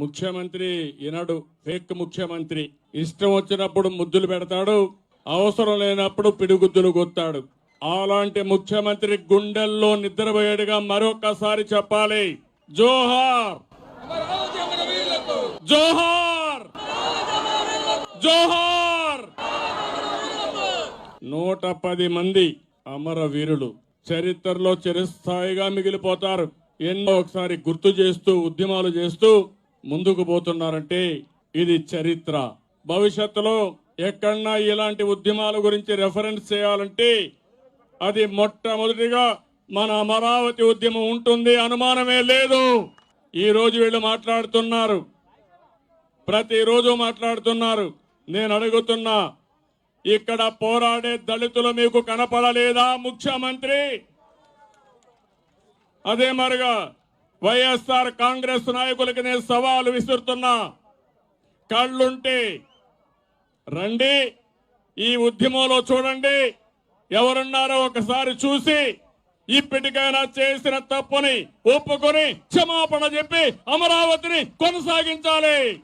ముఖ్యమంత్రి ఈనాడు ఫేక్ ముఖ్యమంత్రి. ఇష్టం వచ్చినప్పుడు ముద్దులు పెడతాడు అవసరం లేనప్పుడు పిడిగుద్దులు కొత్తాడు అలాంటి ముఖ్యమంత్రి గుండెల్లో నిద్రపోయాడుగా మరొకసారి చెప్పాలి. జోహార్! జోహార్! జోహార్! నూట పది మంది అమరవీరులు చరిత్రలో చిరస్థాయిగా మిగిలిపోతారు. ఎన్నో ఒకసారి గుర్తు చేస్తూ ఉద్యమాలు చేస్తూ ముందుకు పోతున్నారంటే ఇది చరిత్ర. భవిష్యత్తులో ఎక్కడన్నా ఇలాంటి ఉద్యమాల గురించి రెఫరెన్స్ చేయాలంటే అది మొట్టమొదటిగా మన అమరావతి ఉద్యమం ఉంటుంది అనుమానమే లేదు. ఈ రోజు వీళ్ళు మాట్లాడుతున్నారు. ప్రతిరోజు మాట్లాడుతున్నారు. నేను అడుగుతున్నా ఇక్కడ పోరాడే దళితులు మీకు కనపడలేదా ముఖ్యమంత్రి? అదే మరిగా వైఎస్ఆర్ కాంగ్రెస్ నాయకులకి నేను సవాలు విసురుతున్నా. కళ్ళుంటే రండి. ఈ ఉద్యమంలో చూడండి. ఎవరున్నారో ఒకసారి చూసి ఇప్పటికైనా చేసిన తప్పుని ఒప్పుకొని క్షమాపణ చెప్పి అమరావతిని కొనసాగించాలి.